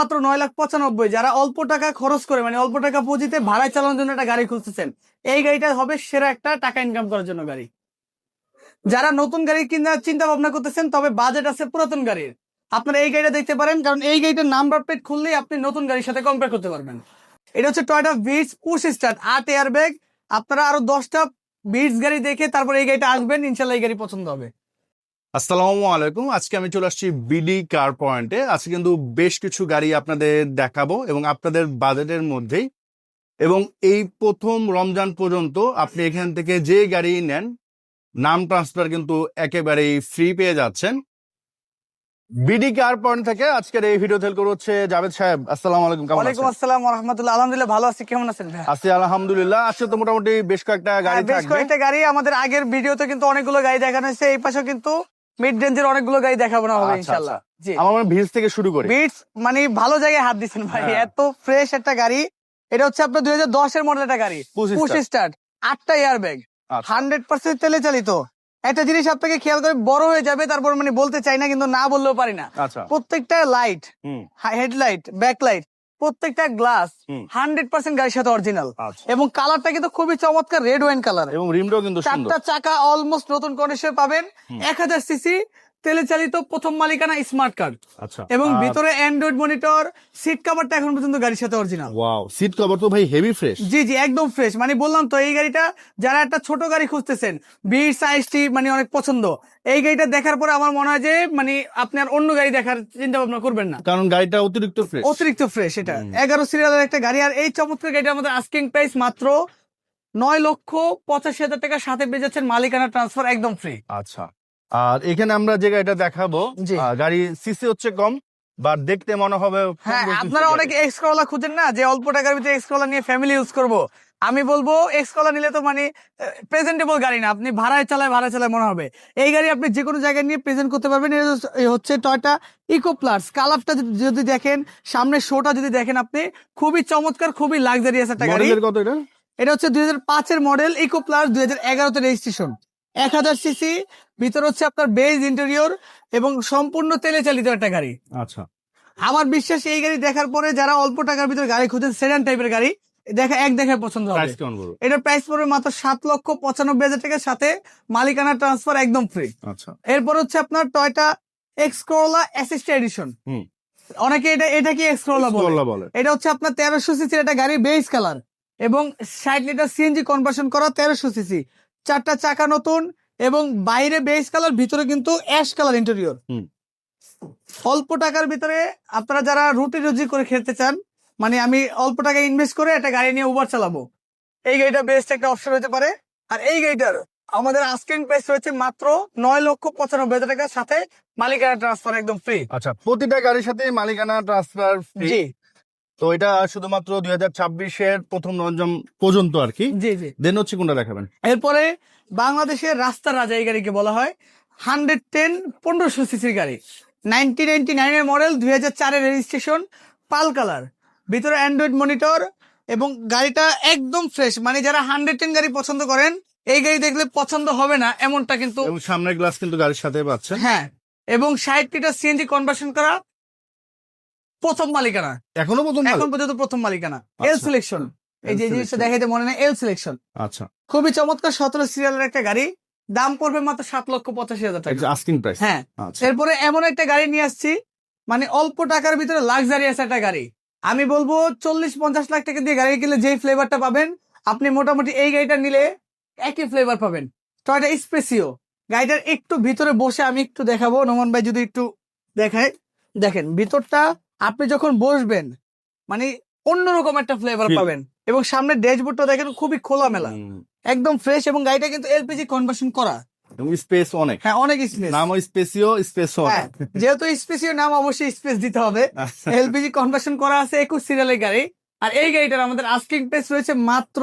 মাত্র নয় লাখ পঁচানব্বই। যারা অল্প টাকা খরচ করে মানে অল্প টাকা পুঁজিতে ভাড়ায় চালানোর জন্য একটা গাড়ি খুঁজতেছেন, এই গাড়িটা হবে সেরা একটা টাকা ইনকাম করার জন্য গাড়ি। যারা নতুন গাড়ি কিনার চিন্তা ভাবনা করতেছেন, তবে বাজেট আছে পুরাতন গাড়ির। আপনারা এই গাড়িটা দেখতে পারেন, কারণ এই গাড়িটার নাম্বার প্লেট খুললেই আপনি নতুন গাড়ির সাথে কম্পেয়ার করতে পারবেন। এটা হচ্ছে টয়টা বিটস পুশ স্টার্ট আট এয়ার ব্যাগ আপনারা আরও দশটা বিটস গাড়ি দেখে তারপর এই গাড়িটা আসবেন, ইনশাল্লাহ এই গাড়ি পছন্দ হবে। আসসালামু আলাইকুম। আজকে আমি চলে আসছি বিডি কার পয়েন্টে আজকে কিন্তু বেশ কিছু গাড়ি আপনাদের দেখাবো এবং আপনাদের বাজেটের মধ্যেই। এবং এই প্রথম রমজান পর্যন্ত আপনি এখান থেকে যে গাড়ি নেন নাম ট্রান্সফার কিন্তু একেবারেই ফ্রি পেয়ে যাচ্ছেন। বিডি কার পয়েন্ট থেকে আজকের এই ভিডিও থেল হচ্ছে জাভেদ সাহেব। আসসালামু আলাইকুম কেমন ওয়ালাইকুম আছেন? আসসালাম রহমতুল্লাহ আলহামদুলিল্লাহ ভালো আছি কেমন আছেন ভাই? আছি আলহামদুলিল্লাহ। আজকে তো মোটামুটি বেশ কয়েকটা গাড়ি হ্যাঁ, বেশ কয়েকটা গাড়ি আমাদের আগের ভিডিওতে কিন্তু অনেকগুলো গাড়ি দেখানো হয়েছে। এই পাশেও কিন্তু মিড রেঞ্জের অনেকগুলো গাড়ি দেখাবো না হবে আচ্ছা, ইনশাল্লাহ। জি। আমার মনে ভিজ থেকে শুরু করি। বিটস মানে ভালো জায়গায় হাত দিচ্ছেন ভাই হ্যাঁ। এত ফ্রেশ একটা গাড়ি। এটা হচ্ছে আপনার দুই হাজার দশের মডেল একটা গাড়ি। পুশ স্টার্ট আটটা এয়ার ব্যাগ আচ্ছা। হান্ড্রেড পার্সেন্ট তেলে চালিত। একটা জিনিস আপনাকে খেয়াল করে বড় হয়ে যাবে তারপর মানে বলতে চাই না কিন্তু না বললেও পারি না। আচ্ছা। প্রত্যেকটা লাইট হেডলাইট ব্যাকলাইট প্রত্যেকটা গ্লাস হান্ড্রেড পার্সেন্ট গাড়ির সাথে অরিজিনাল। আচ্ছা। এবং কালারটা কিন্তু খুবই চমৎকার রেড ওয়াইন কালার এবং রিমটাও কিন্তু চারটা চাকা অলমোস্ট নতুন কন্ডিশনে পাবেন। এক হাজার সিসি তেলে চালিত প্রথম মালিকানা স্মার্ট কার্ড আচ্ছা। এবং ভিতরে অ্যান্ড্রয়েড মনিটর সিট কভারটা এখন পর্যন্ত গাড়ির সাথে অরিজিনাল ওয়াও সিট কভার তো ভাই হেভি ফ্রেশ জি জি একদম ফ্রেশ মানে বললাম তো এই গাড়িটা যারা একটা ছোট গাড়ি খুঁজতেছেন বিট সাইজটি মানে অনেক পছন্দ এই গাড়িটা দেখার পরে আমার মনে হয় যে মানে আপনি আর অন্য গাড়ি দেখার চিন্তা ভাবনা করবেন না। কারণ গাড়িটা অতিরিক্ত ফ্রেশ অতিরিক্ত ফ্রেশ এটা। এগারো সিরিয়ালের একটা গাড়ি আর এই চমৎকার গাড়িটা আমাদের আস্কিং প্রাইস মাত্র নয় লক্ষ পঁচাশি হাজার টাকা সাথে পেয়ে যাচ্ছেন মালিকানা ট্রান্সফার একদম ফ্রি আচ্ছা। আর এখানে আমরা যে গাড়িটা দেখাবো গাড়ি সিসি হচ্ছে কম বা দেখতে মনে হবে হ্যাঁ আপনারা অনেকে এক্স খুঁজেন না যে অল্প টাকার ভিতরে এক্স নিয়ে ফ্যামিলি ইউজ করব। আমি বলব এক্স কলা নিলে তো মানে প্রেজেন্টেবল গাড়ি না আপনি ভাড়ায় চালায় ভাড়ায় চালায় মনে হবে। এই গাড়ি আপনি যে কোনো জায়গায় নিয়ে প্রেজেন্ট করতে পারবেন হচ্ছে- টয়টা ইকো প্লাস কালারটা যদি দেখেন সামনের শোটা যদি দেখেন আপনি খুবই চমৎকার খুবই লাক্সারিয়াস একটা গাড়ি। মডেলের কত এটা? এটা হচ্ছে দুই হাজার পাঁচের মডেল ইকো প্লাস দুই হাজার এগারোতে রেজিস্ট্রেশন এক হাজার সিসি ভিতর হচ্ছে আপনার বেজ ইন্টেরিয়র এবং সম্পূর্ণ তেলে চালিত একটা গাড়ি। আচ্ছা। আমার বিশ্বাস এই গাড়ি দেখার পরে যারা অল্প টাকার ভিতরে গাড়ি খুঁজেন সেডান টাইপের গাড়ি দেখা এক দেখায় পছন্দ হবে। এটার প্রাইস পড়বে মাত্র সাত লক্ষ পঁচানব্বই হাজার টাকার সাথে মালিকানা ট্রান্সফার একদম ফ্রি আচ্ছা। এরপর হচ্ছে আপনার Toyota X Corolla assist edition. অনেকে এটা এটা কি এক্স করোলা বলে। এটা হচ্ছে আপনার তেরোশো সিসির একটা গাড়ি বেস কালার এবং ষাট লিটার সিএনজি কনভার্সন করা তেরোশো সিসি। চারটা চাকা নতুন এবং বাইরে বেস কালার ভিতরে কিন্তু অ্যাশ কালার ইন্টেরিয়র। অল্প টাকার ভিতরে আপনারা যারা রুটি রুজি করে খেতে চান মানে আমি অল্প টাকা ইনভেস্ট করে একটা গাড়ি নিয়ে উবার চালাবো। এই গাড়িটা বেস্ট একটা অপশন হতে পারে। আর এই গাড়িটার আমাদের আস্কিং প্রাইস রয়েছে মাত্র নয় লক্ষ পঁচানব্বই হাজার টাকার সাথে মালিকানা ট্রান্সফার একদম ফ্রি আচ্ছা প্রতিটা গাড়ির সাথে মালিকানা ট্রান্সফার জি। তো এটা শুধুমাত্র দুই হাজার ছাব্বিশের প্রথম রমজান পর্যন্ত আর কি? জি জি। দেন হচ্ছে কোনটা দেখাবেন? এরপরে বাংলাদেশের রাস্তার রাজা এই গাড়িকে বলা হয় হান্ড্রেড টেন পনেরোশো সিসির গাড়ি। নাইনটি নাইনটি নাইনের মডেল দুই হাজার চারের রেজিস্ট্রেশন পাল কালার। ভিতরে অ্যান্ড্রয়েড মনিটর এবং গাড়িটা একদম ফ্রেশ মানে যারা হান্ড্রেড টেন গাড়ি পছন্দ করেন এই গাড়ি দেখলে পছন্দ হবে না এমনটা কিন্তু সামনের গ্লাস কিন্তু গাড়ির সাথে পাচ্ছেন। হ্যাঁ এবং ষাট লিটার সিএনজি কনভার্সন করা প্রথম মালিকানা। এখনও প্রথম এখন পর্যন্ত প্রথম মালিকানা। এল আচ্ছা। সিলেকশন এই যে জিনিসটা। দেখাইতে মনে নেই এল সিলেকশন আচ্ছা। খুবই চমৎকার সতেরো সিরিয়ালের একটা গাড়ি। দাম পড়বে মাত্র সাত লক্ষ পঁচাশি হাজার টাকা। আস্কিং প্রাইস হ্যাঁ। আচ্ছা। এরপরে এমন একটা গাড়ি নিয়ে আসছি মানে অল্প টাকার ভিতরে লাক্সারিয়াস একটা গাড়ি। আমি বলব চল্লিশ পঞ্চাশ লাখ টাকা দিয়ে গাড়ি কিনলে যেই ফ্লেভারটা পাবেন আপনি মোটামুটি এই গাড়িটা নিলে একই ফ্লেভার পাবেন। টয়টা স্পেসিও গাড়িটার একটু ভিতরে বসে আমি একটু দেখাবো। নোমান ভাই যদি একটু দেখায়। দেখেন ভিতরটা আপনি যখন বসবেন মানে অন্যরকম একটা ফ্লেভার পাবেন এবং সামনে ড্যাশবোর্ডটা দেখেন খুবই খোলামেলা। একদম ফ্রেশ এবং গাড়িটা কিন্তু এলপিজি কনভার্সন করা। স্পেস অনেক। হ্যাঁ অনেক স্পেস নামও স্পেসিও স্পেস হ্যাঁ যেহেতু স্পেসিও নাম অবশ্যই স্পেস দিতে হবে। এলপিজি কনভার্সন করা আছে একুশ সিরিয়ালের গাড়ি। আর এই গাড়িটার আমাদের আস্কিং প্রাইস রয়েছে মাত্র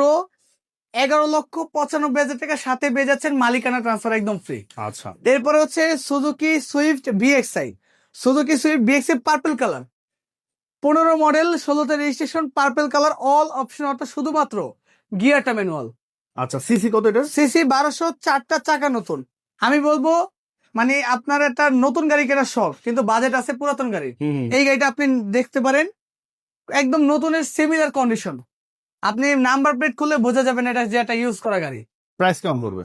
এগারো লক্ষ পঁচানব্বই হাজার টাকা। সাথে পেয়ে যাচ্ছেন মালিকানা ট্রান্সফার একদম ফ্রি আচ্ছা। এরপরে হচ্ছে Suzuki Swift BXI Suzuki Swift BXI purple colour পনেরো মডেল ষোলোতে registration purple colour all option অর্থাৎ শুধুমাত্র গিয়ারটা ম্যানুয়াল আচ্ছা সিসি কত এটা সিসি বারোশো চারটা চাকা নতুন। আমি বলব মানে আপনার একটা নতুন গাড়ি কেনার শখ কিন্তু বাজেট আছে পুরাতন গাড়ি। এই গাড়িটা আপনি দেখতে পারেন একদম নতুনের সিমিলার কন্ডিশন আপনি নাম্বার প্লেট খুললে বোঝা যাবে না এটা যে একটা ইউজ করা গাড়ি। প্রাইস কেমন পড়বে?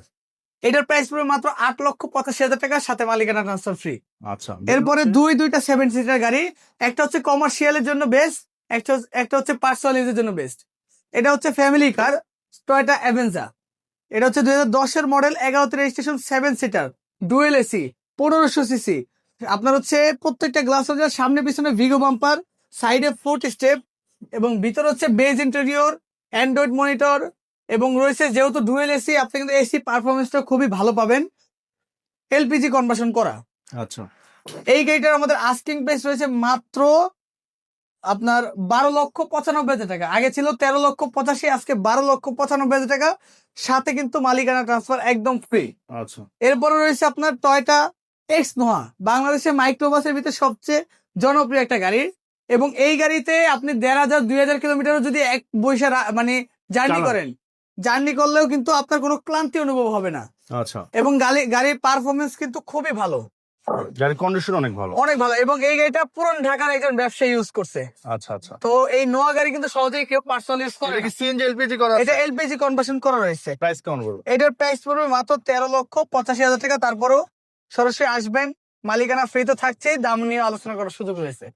এটার প্রাইস পড়বে মাত্র আট লক্ষ পঁচাশি হাজার টাকা সাথে মালিকানা ট্রান্সফার ফ্রি আচ্ছা এরপরে দুই দুইটা সেভেন সিটার গাড়ি একটা হচ্ছে কমার্শিয়ালের জন্য বেস্ট একটা হচ্ছে- একটা হচ্ছে পার্সোনাল ইউজের জন্য বেস্ট এটা হচ্ছে ফ্যামিলি কার টয়টা অ্যাভেঞ্জা এটা হচ্ছে দুই হাজার দশের মডেল এগারোতে registration seven seater dual AC পনেরোশো সিসি আপনার হচ্ছে প্রত্যেকটা গ্লাস হচ্ছে সামনে পিছনে ভিগো বাম্পার সাইডে ফোর্ট স্টেপ এবং ভিতর হচ্ছে বেজ ইন্টেরিয়র অ্যান্ড্রয়েড মনিটর এবং রয়েছে যেহেতু ডুয়েল এসি আপনি কিন্তু এসি পারফরমেন্সটা খুবই ভালো পাবেন। এলপিজি কনভার্সন করা। আচ্ছা। এই গাড়িটার আমাদের আস্কিং প্রাইস রয়েছে মাত্র আপনার বারো লক্ষ পঁচানব্বই হাজার টাকা। আগে ছিল তেরো লক্ষ পঁচাশি আজকে বারো লক্ষ পঁচানব্বই হাজার টাকা। সাথে কিন্তু মালিকানা ট্রান্সফার একদম ফ্রি আচ্ছা। এরপরে রয়েছে আপনার টয়টা এক্স নোয়া বাংলাদেশের মাইক্রোবাসের ভিতরে সবচেয়ে জনপ্রিয় একটা গাড়ি। এবং এই গাড়িতে আপনি দেড় হাজার দুই হাজার কিলোমিটারও যদি এক বৈশা মানে জার্নি করেন জার্নি করলেও কিন্তু আপনার কোনো ক্লান্তি অনুভব হবে না। আচ্ছা। এবং গাড়ি গাড়ির পারফরমেন্স কিন্তু খুবই ভালো। গাড়ির কন্ডিশন অনেক ভালো। অনেক ভালো। এবং এই গাড়িটা পুরন ঢাকার একজন ব্যবসায়ী ইউজ করছে। আচ্ছা আচ্ছা। তো এই নোয়া গাড়ি কিন্তু সহজেই কেউ পার্সোনাল ইউজ করে এটা সিএনজি এলপিজি করা এটা এলপিজি কনভার্সন করা রয়েছে। প্রাইস কেমন পড়বে? এটার প্রাইস পড়বে মাত্র তেরো লক্ষ পঁচাশি হাজার টাকা। তারপরও সরাসরি আসবেন। মালিকানা ফ্রি তো থাকছেই। দাম নিয়ে আলোচনা করার সুযোগ রয়েছে।